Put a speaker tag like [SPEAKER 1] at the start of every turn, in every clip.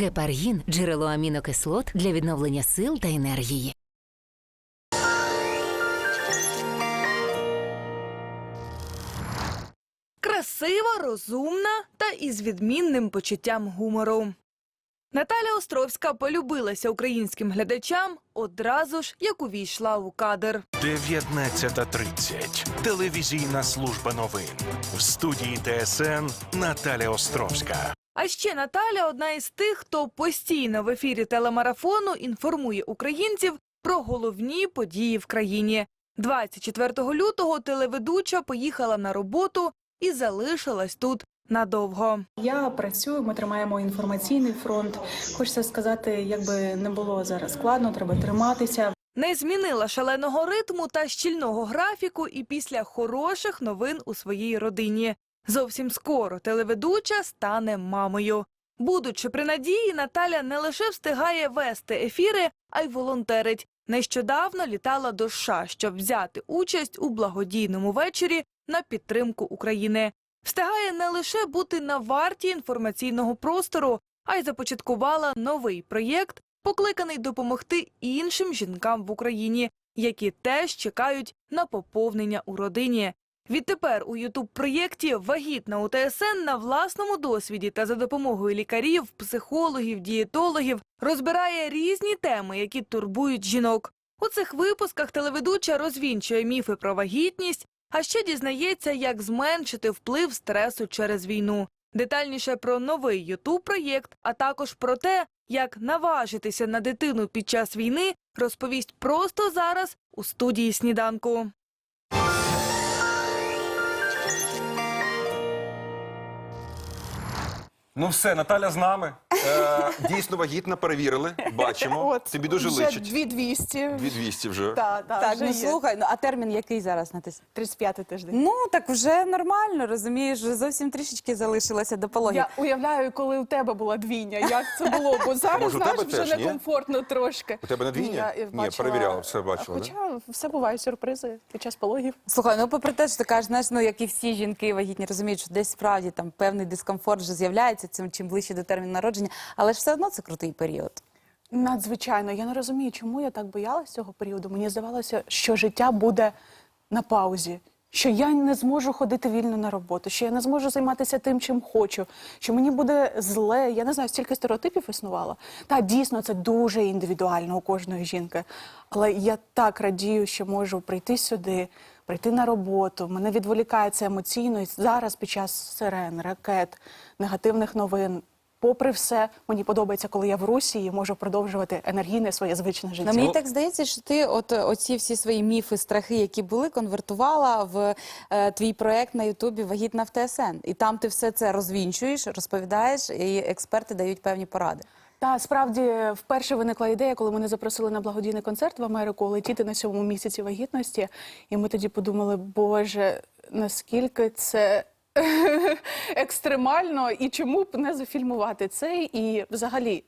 [SPEAKER 1] Гепаргін джерело амінокислот для відновлення сил та енергії.
[SPEAKER 2] Красива, розумна та із відмінним почуттям гумору. Наталя Островська полюбилася українським глядачам одразу ж, як увійшла у кадр.
[SPEAKER 3] 19.30. Телевізійна служба новин. В студії ТСН Наталя Островська.
[SPEAKER 2] А ще Наталя одна із тих, хто постійно в ефірі телемарафону інформує українців про головні події в країні. 24 лютого телеведуча поїхала на роботу і залишилась тут надовго.
[SPEAKER 4] Я працюю, ми тримаємо інформаційний фронт. Хочеться сказати, якби не було зараз складно, треба триматися.
[SPEAKER 2] Не змінила шаленого ритму та щільного графіку і після хороших новин у своїй родині. Зовсім скоро телеведуча стане мамою. Будучи при надії, Наталя не лише встигає вести ефіри, а й волонтерить. Нещодавно літала до США, щоб взяти участь у благодійному вечорі на підтримку України. Встигає не лише бути на варті інформаційного простору, а й започаткувала новий проєкт, покликаний допомогти іншим жінкам в Україні, які теж чекають на поповнення у родині. Відтепер у ютуб проєкті Вагітна у ТСН на власному досвіді та за допомогою лікарів, психологів, дієтологів розбирає різні теми, які турбують жінок. У цих випусках телеведуча розвінчує міфи про вагітність, а ще дізнається, як зменшити вплив стресу через війну. Детальніше про новий ютуб проєкт, а також про те, як наважитися на дитину під час війни, розповість просто зараз у студії сніданку.
[SPEAKER 5] Ну все, Наталя з нами.
[SPEAKER 6] Е, дійсно вагітна, перевірили. Бачимо.
[SPEAKER 7] От,
[SPEAKER 6] Тобі дуже
[SPEAKER 7] вже
[SPEAKER 6] личить.
[SPEAKER 7] 2200.
[SPEAKER 6] 2200 вже.
[SPEAKER 7] Так, так,
[SPEAKER 8] Так,
[SPEAKER 7] вже
[SPEAKER 8] ну
[SPEAKER 7] є.
[SPEAKER 8] слухай, ну а термін який зараз на тис?
[SPEAKER 7] 35 тиждень.
[SPEAKER 8] Ну так вже нормально, розумієш, зовсім трішечки залишилося до пологів.
[SPEAKER 7] Я уявляю, коли у тебе була двійня, як це було, бо зараз
[SPEAKER 6] Може, у
[SPEAKER 7] знаєш,
[SPEAKER 6] тебе
[SPEAKER 7] вже
[SPEAKER 6] теж, ні?
[SPEAKER 7] некомфортно трошки.
[SPEAKER 6] У тебе не двійня?
[SPEAKER 7] я-
[SPEAKER 6] Ні,
[SPEAKER 7] бачила.
[SPEAKER 6] перевіряла, все бачила, да?
[SPEAKER 7] Хоча все буває сюрпризи під час пологів.
[SPEAKER 8] Слухай, ну попри те, що ти кажеш, знаєш, ну як і всі жінки вагітні розуміють, що десь справді там певний дискомфорт вже з'являється цим чим ближче до терміну народження, але ж все одно це крутий період.
[SPEAKER 7] Надзвичайно, я не розумію, чому я так боялась цього періоду. Мені здавалося, що життя буде на паузі. Що я не зможу ходити вільно на роботу, що я не зможу займатися тим, чим хочу, що мені буде зле. Я не знаю, стільки стереотипів існувало. Та дійсно це дуже індивідуально у кожної жінки. Але я так радію, що можу прийти сюди, прийти на роботу. Мене відволікає це емоційно. І зараз під час сирен, ракет, негативних новин. Попри все, мені подобається, коли я в Русі і можу продовжувати енергійне своє звичне життя.
[SPEAKER 8] Ну, мені так здається, що ти от е, оці всі свої міфи, страхи, які були, конвертувала в е, твій проект на Ютубі Вагітна в ТСН. І там ти все це розвінчуєш, розповідаєш, і експерти дають певні поради.
[SPEAKER 7] Та справді вперше виникла ідея, коли мене запросили на благодійний концерт в Америку летіти на сьомому місяці вагітності. І ми тоді подумали, боже, наскільки це. Екстремально і чому б не зафільмувати це, і взагалі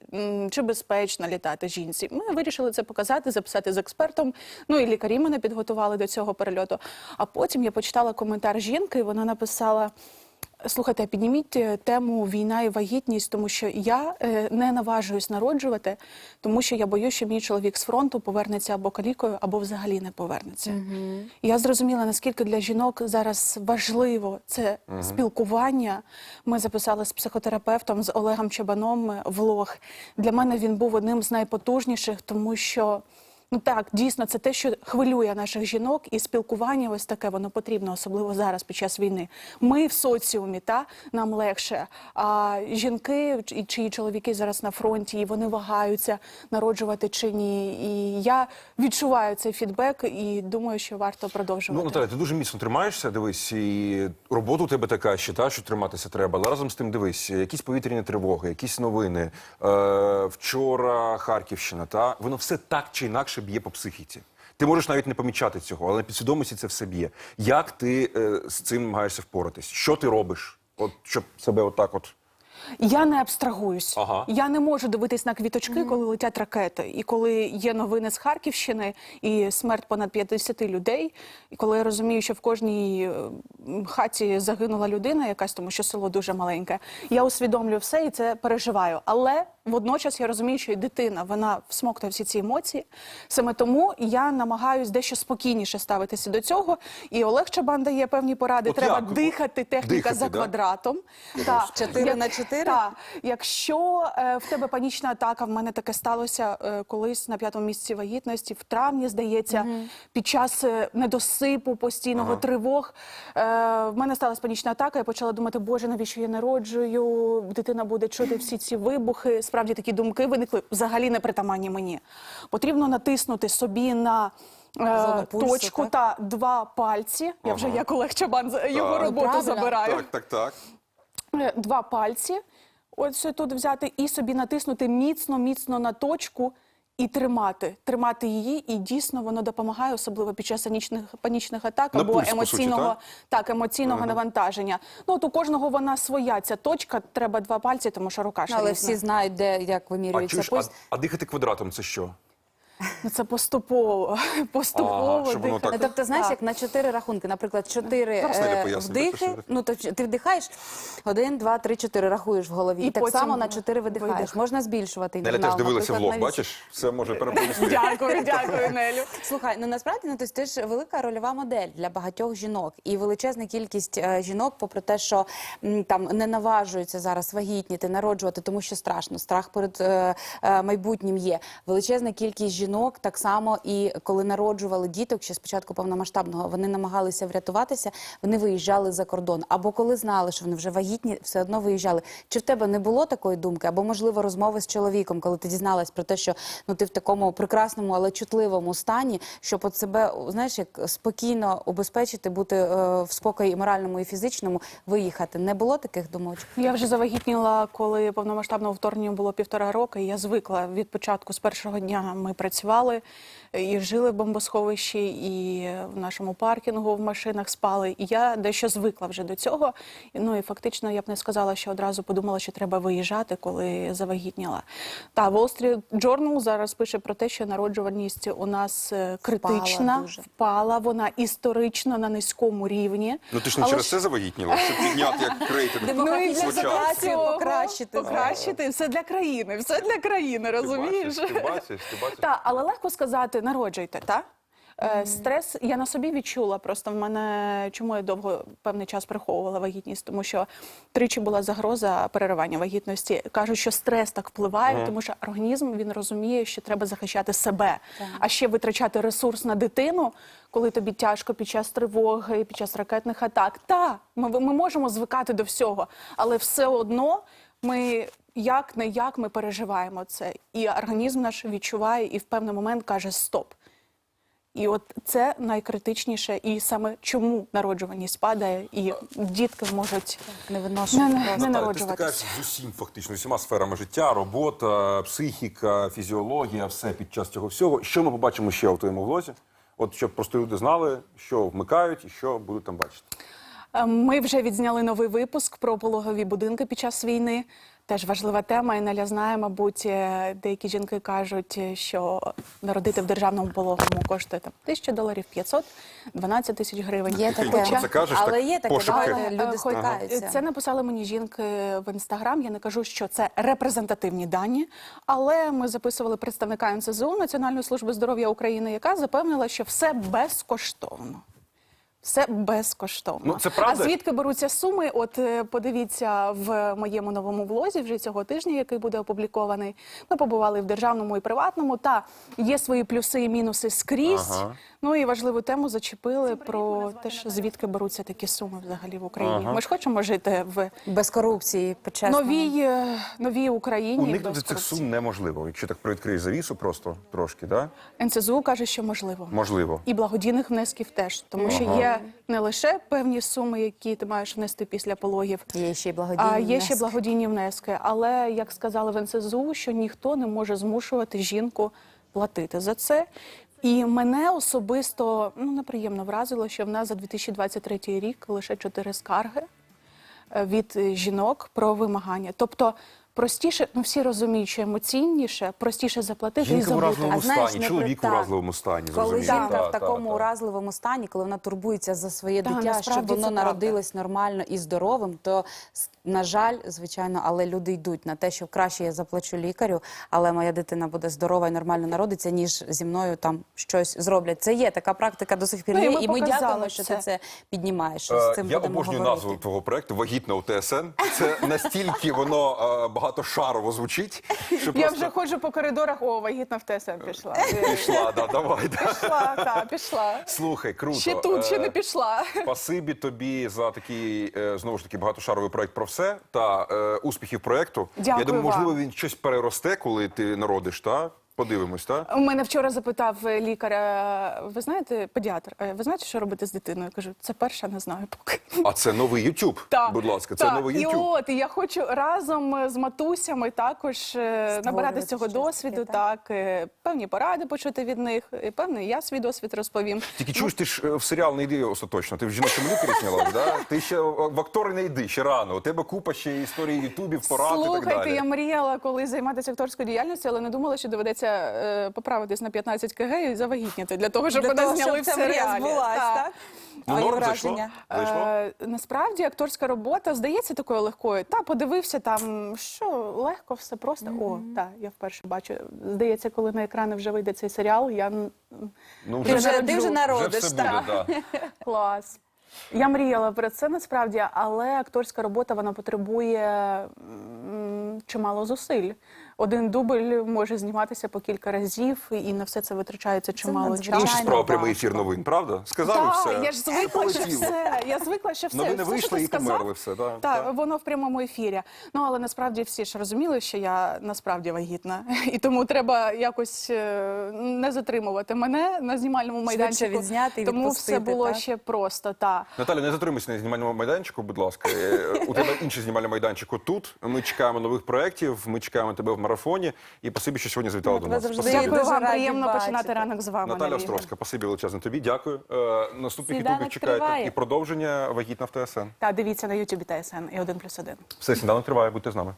[SPEAKER 7] чи безпечно літати жінці? Ми вирішили це показати, записати з експертом. Ну і лікарі мене підготували до цього перельоту. А потім я почитала коментар жінки, і вона написала: Слухайте, підніміть е, тему війна і вагітність, тому що я е, не наважуюсь народжувати, тому що я боюсь, що мій чоловік з фронту повернеться або калікою, або взагалі не повернеться. І я зрозуміла, наскільки для жінок зараз важливо це спілкування. Ми записали з психотерапевтом з Олегом Чабаном е, влог. Для мене він був одним з найпотужніших, тому що. Ну так, дійсно, це те, що хвилює наших жінок, і спілкування ось таке воно потрібно, особливо зараз під час війни. Ми в соціумі, та нам легше. А жінки чиї чоловіки зараз на фронті, і вони вагаються народжувати чи ні. І я відчуваю цей фідбек і думаю, що варто
[SPEAKER 6] Ну,
[SPEAKER 7] продовжувати.
[SPEAKER 6] Наталя, ти дуже міцно тримаєшся, дивись, і робота у тебе така ще та, що триматися треба. Але разом з тим дивись, якісь повітряні тривоги, якісь новини. Е, вчора Харківщина, та воно все так чи інакше б'є по психіці. Ти можеш навіть не помічати цього, але на підсвідомості це все б'є. Як ти е, з цим намагаєшся впоратись? Що ти робиш? От щоб себе отак от.
[SPEAKER 7] Я не абстрагуюсь.
[SPEAKER 6] Ага.
[SPEAKER 7] Я не можу дивитись на квіточки, коли летять ракети. І коли є новини з Харківщини і смерть понад 50 людей, і коли я розумію, що в кожній хаті загинула людина якась, тому що село дуже маленьке, я усвідомлю все і це переживаю. Але водночас я розумію, що і дитина вона всмоктує всі ці емоції. Саме тому я намагаюсь дещо спокійніше ставитися до цього. І Олег Чабан дає певні поради.
[SPEAKER 6] От
[SPEAKER 7] Треба
[SPEAKER 6] як?
[SPEAKER 7] дихати, техніка
[SPEAKER 6] Дихати,
[SPEAKER 7] за
[SPEAKER 6] да?
[SPEAKER 7] квадратом. Так.
[SPEAKER 8] Чотири
[SPEAKER 7] Як-
[SPEAKER 8] на чотири?
[SPEAKER 7] Так. Якщо е, в тебе панічна атака, в мене таке сталося е, колись на п'ятому місяці вагітності, в травні, здається, під час е, недосипу, постійного тривог. Е, в мене сталася панічна атака. Я почала думати, боже, навіщо я народжую? Дитина буде чути всі ці вибухи. Справді такі думки виникли взагалі непритаманні мені. Потрібно натиснути собі на. е,
[SPEAKER 8] пульсу,
[SPEAKER 7] точку
[SPEAKER 8] так?
[SPEAKER 7] та два пальці. Я вже як Олег Чабан за- його
[SPEAKER 6] Так.
[SPEAKER 7] роботу
[SPEAKER 8] Правильно.
[SPEAKER 7] забираю.
[SPEAKER 6] Так, так, так.
[SPEAKER 7] Е, два пальці, ось тут взяти і собі натиснути міцно, міцно на точку і тримати. Тримати її, і дійсно воно допомагає, особливо під час анічних панічних атак
[SPEAKER 6] На
[SPEAKER 7] або
[SPEAKER 6] пульс, по суті,
[SPEAKER 7] емоційного,
[SPEAKER 6] так?
[SPEAKER 7] так, емоційного навантаження. Ну от у кожного вона своя. Ця точка треба два пальці, тому що рука ще
[SPEAKER 8] Але
[SPEAKER 7] різна.
[SPEAKER 8] всі знають, де як
[SPEAKER 6] А
[SPEAKER 8] вимірюється
[SPEAKER 6] чуєш, а,
[SPEAKER 8] пульс.
[SPEAKER 6] а дихати квадратом це що?
[SPEAKER 7] Ну, це поступово. поступово
[SPEAKER 6] Ага, щоб воно
[SPEAKER 7] дихати.
[SPEAKER 6] так-
[SPEAKER 8] Ну, тобто, знаєш,
[SPEAKER 7] Так.
[SPEAKER 8] як на чотири рахунки, наприклад, чотири
[SPEAKER 6] Зараз Неля
[SPEAKER 8] е,
[SPEAKER 6] пояснить,
[SPEAKER 8] вдихи. Ну то ти вдихаєш один, два, три, чотири рахуєш в голові. І,
[SPEAKER 7] І
[SPEAKER 8] так
[SPEAKER 7] потім
[SPEAKER 8] само на чотири видихаєш.
[SPEAKER 7] видих.
[SPEAKER 8] Можна збільшувати
[SPEAKER 6] Неля
[SPEAKER 8] інтервал.
[SPEAKER 6] теж дивилася в
[SPEAKER 8] наприклад, на вісім.
[SPEAKER 6] бачиш? Все може переповісти.
[SPEAKER 7] Дякую, дякую, Нелю.
[SPEAKER 8] Слухай, ну насправді ну, тобто, ти ж велика рольова модель для багатьох жінок, і величезна кількість е, жінок, попри те, що м, там не наважуються зараз вагітніти, народжувати, тому що страшно, страх перед е, е, майбутнім є. Величезна кількість жінок так само і коли народжували діток, ще спочатку повномасштабного, вони намагалися врятуватися, вони виїжджали за кордон. Або коли знали, що вони вже вагітні, все одно виїжджали. Чи в тебе не було такої думки, або можливо розмови з чоловіком, коли ти дізналась про те, що ну ти в такому прекрасному, але чутливому стані, щоб от себе знаєш, як спокійно убезпечити, бути е, в спокої і моральному і фізичному, виїхати. Не було таких думочок?
[SPEAKER 7] Я вже завагітніла, коли повномасштабного вторгнення було півтора роки. і Я звикла від початку з першого дня. Ми працювали і жили в бомбосховищі, і в нашому паркінгу в машинах спали. І я дещо звикла вже до цього. Ну і фактично я б не сказала, що одразу подумала, що треба виїжджати, коли завагітніла. Та Wall Street Journal зараз пише про те, що народжуваність у нас е, критична,
[SPEAKER 8] дуже.
[SPEAKER 7] впала вона історично на низькому рівні.
[SPEAKER 6] Ну ти ж не
[SPEAKER 7] Але
[SPEAKER 6] через
[SPEAKER 7] ж-
[SPEAKER 6] це завагітніла, щоб підняти як рейтинг.
[SPEAKER 7] Ну, і для
[SPEAKER 8] ситуацію покращити.
[SPEAKER 7] Покращити все для країни, все для країни, розумієш?
[SPEAKER 6] Ти бачиш, ти бачиш.
[SPEAKER 7] Але легко сказати, народжуйте, так? Е, Стрес я на собі відчула. Просто в мене чому я довго певний час приховувала вагітність, тому що тричі була загроза переривання вагітності. Кажуть, що стрес так впливає, тому що організм він розуміє, що треба захищати себе, а ще витрачати ресурс на дитину, коли тобі тяжко під час тривоги, під час ракетних атак. Та ми, ми можемо звикати до всього, але все одно ми. Як не як ми переживаємо це, і організм наш відчуває і в певний момент каже стоп. І от це найкритичніше, і саме чому народжуваність падає, і дітки можуть
[SPEAKER 8] Не виношувати.
[SPEAKER 7] не, не, не народжуватися.
[SPEAKER 6] стикаєшся з усім фактично, з усіма сферами життя, робота, психіка, фізіологія, все під час цього всього. Що ми побачимо ще у твоєму влозі? От щоб просто люди знали, що вмикають і що будуть там бачити.
[SPEAKER 7] Е, Ми вже відзняли новий випуск про пологові будинки під час війни. Теж важлива тема. І Неля знає, мабуть, е, деякі жінки кажуть, е, що народити в державному пологовому коштує там тисяча доларів, 500, 12 тисяч гривень.
[SPEAKER 8] Є таке,
[SPEAKER 6] про це кажеш,
[SPEAKER 8] але
[SPEAKER 6] так
[SPEAKER 8] є таке,
[SPEAKER 6] пошепки.
[SPEAKER 8] але люди
[SPEAKER 7] Е,
[SPEAKER 8] стикаються.
[SPEAKER 7] Це написали мені жінки в інстаграм. Я не кажу, що це репрезентативні дані, але ми записували представника НСЗУ Національної служби здоров'я України, яка запевнила, що все безкоштовно. Все безкоштовно.
[SPEAKER 6] Ну, це правда?
[SPEAKER 7] А звідки беруться суми? От е, подивіться в моєму новому влозі вже цього тижня, який буде опублікований. Ми побували в державному і приватному. Та є свої плюси і мінуси скрізь.
[SPEAKER 6] Ага.
[SPEAKER 7] Ну і важливу тему зачепили про те, що звідки беруться такі суми взагалі в Україні. Ми ж хочемо жити в
[SPEAKER 8] Без корупції, по-чесному.
[SPEAKER 7] новій, е, новій Україні.
[SPEAKER 6] Уникнути
[SPEAKER 7] без
[SPEAKER 6] цих сум неможливо. Якщо так привідкриєш завісу, просто трошки, да?
[SPEAKER 7] НСЗУ каже, що можливо.
[SPEAKER 6] можливо.
[SPEAKER 7] І благодійних внесків теж, тому що є не лише певні суми, які ти маєш внести після пологів,
[SPEAKER 8] Є ще й благодійні
[SPEAKER 7] а є ще благодійні внески. Але як сказали в НСЗУ, що ніхто не може змушувати жінку платити за це. І мене особисто ну неприємно вразило, що в нас за 2023 рік лише чотири скарги е, від е, жінок про вимагання. Тобто простіше, ну всі розуміють, що емоційніше, простіше заплатити і
[SPEAKER 6] Жінка в
[SPEAKER 7] забути.
[SPEAKER 6] уразливому
[SPEAKER 8] А знаєш,
[SPEAKER 6] стані,
[SPEAKER 8] не
[SPEAKER 6] чоловік в
[SPEAKER 8] так.
[SPEAKER 6] уразливому стані.
[SPEAKER 8] Коли
[SPEAKER 6] зрозуміло.
[SPEAKER 8] жінка
[SPEAKER 6] Та,
[SPEAKER 8] в
[SPEAKER 6] та,
[SPEAKER 8] такому
[SPEAKER 6] та.
[SPEAKER 8] уразливому стані, коли вона турбується за своє
[SPEAKER 7] Да,
[SPEAKER 8] дитя, щоб
[SPEAKER 7] насправді
[SPEAKER 8] воно
[SPEAKER 7] це
[SPEAKER 8] народилось нормально і здоровим, то с- на жаль, звичайно, але люди йдуть на те, що краще я заплачу лікарю, але моя дитина буде здорова і нормально народиться, ніж зі мною там щось зроблять. Це є така практика до сих пір.
[SPEAKER 7] Ну, і
[SPEAKER 8] є,
[SPEAKER 7] ми
[SPEAKER 8] і ми
[SPEAKER 7] показали
[SPEAKER 8] дякуємо, що
[SPEAKER 7] це.
[SPEAKER 8] ти це піднімаєш. що
[SPEAKER 6] Е,
[SPEAKER 8] з цим
[SPEAKER 6] Я
[SPEAKER 8] будемо
[SPEAKER 6] обожнюю
[SPEAKER 8] говорити.
[SPEAKER 6] назву твого проекту Вагітна у ТСН. Це настільки воно е, багатошарово звучить, що
[SPEAKER 7] Я
[SPEAKER 6] просто
[SPEAKER 7] вже ходжу по коридорах, о, вагітна в ТСН пішла.
[SPEAKER 6] пішла. Да, давай. Да.
[SPEAKER 7] Пішла, так, пішла.
[SPEAKER 6] Слухай, круто.
[SPEAKER 7] Ще тут, ще
[SPEAKER 6] Е,
[SPEAKER 7] не пішла.
[SPEAKER 6] Спасибі тобі за такий е, знову ж таки багатошаровий проект про все та е, успіхів проекту.
[SPEAKER 7] Дякую
[SPEAKER 6] Я думаю, можливо, він щось переросте, коли ти народиш. Та подивимось, та
[SPEAKER 7] У мене вчора запитав лікар, е, ви знаєте, педіатр, е, ви знаєте, що робити з дитиною? Я кажу, це перша, не знаю поки.
[SPEAKER 6] а це новий YouTube.
[SPEAKER 7] Так,
[SPEAKER 6] Будь ласка, це
[SPEAKER 7] так.
[SPEAKER 6] новий
[SPEAKER 7] І от і я хочу разом з матусями також е, набирати з цього досвіду.
[SPEAKER 8] так?
[SPEAKER 7] Так, е, певні поради почути від них. і Певний я свій досвід розповім.
[SPEAKER 6] Тільки чуєш, ти ж е, в серіал не йди остаточно. Ти в жіночому лікарі знялась, да? Ти ще в актори не йди, ще рано. У тебе купа ще історії ютубів, порад і так
[SPEAKER 7] Слухайте, я мріяла колись займатися акторською діяльністю, але не думала, що доведеться е, поправитись на 15 кг і завагітніти для того, щоб
[SPEAKER 8] Для
[SPEAKER 7] мене
[SPEAKER 8] того,
[SPEAKER 7] зняли
[SPEAKER 8] щоб
[SPEAKER 7] в
[SPEAKER 8] ця мрія
[SPEAKER 7] серіалі.
[SPEAKER 8] збулась, так?
[SPEAKER 6] Ну,
[SPEAKER 8] Твої
[SPEAKER 6] норм, зайшло?
[SPEAKER 8] враження?
[SPEAKER 6] Зайшло?
[SPEAKER 7] Е, насправді акторська робота здається такою легкою. Та подивився там, що легко, все просто. О, так, я вперше бачу. Здається, коли на екрани вже вийде цей серіал, я м,
[SPEAKER 6] Ну,
[SPEAKER 8] Ти вже, ти вже народиш,
[SPEAKER 6] вже все
[SPEAKER 8] так?
[SPEAKER 6] буде, да.
[SPEAKER 7] клас. Я мріяла про це насправді, але акторська робота вона потребує м, чимало зусиль. Один дубль може зніматися по кілька разів, і на все це витрачається чимало часу.
[SPEAKER 6] Інша справа прямий ефір новин, правда? Сказали
[SPEAKER 7] Так,
[SPEAKER 6] все.
[SPEAKER 7] я ж звикла, що
[SPEAKER 6] Полетіло.
[SPEAKER 7] все. Я звикла, що все.
[SPEAKER 6] Новини
[SPEAKER 7] все, що
[SPEAKER 6] вийшли
[SPEAKER 7] ти
[SPEAKER 6] і
[SPEAKER 7] сказав,
[SPEAKER 6] померли все, да,
[SPEAKER 7] Так,
[SPEAKER 6] так.
[SPEAKER 7] воно в прямому ефірі. Ну але насправді всі ж розуміли, що я насправді вагітна, і тому треба якось е, не затримувати мене на знімальному майданчику.
[SPEAKER 8] відзняти і
[SPEAKER 7] тому
[SPEAKER 8] відпустити,
[SPEAKER 7] все було
[SPEAKER 8] так?
[SPEAKER 7] ще просто. Та
[SPEAKER 6] Наталя, не затримуйся на знімальному майданчику, будь ласка. Е, У тебе інший знімальний майданчик отут. Ми чекаємо нових проєктів, ми чекаємо тебе в марафоні. І спасибі, що сьогодні завітали
[SPEAKER 8] Ми
[SPEAKER 6] до нас.
[SPEAKER 8] завжди
[SPEAKER 6] Спасибі.
[SPEAKER 7] дякую
[SPEAKER 8] дуже
[SPEAKER 7] вам. Приємно
[SPEAKER 8] бачити.
[SPEAKER 7] починати ранок з вами.
[SPEAKER 6] Наталя Островська, спасибі величезне тобі. Дякую. Е, Наступних
[SPEAKER 8] Сніданок
[SPEAKER 6] ютубів чекайте
[SPEAKER 8] триває.
[SPEAKER 6] і продовження вагітна в ТСН.
[SPEAKER 7] Та дивіться на Ютубі ТСН і 1+,1.
[SPEAKER 6] Все, сніданок триває, будьте з нами.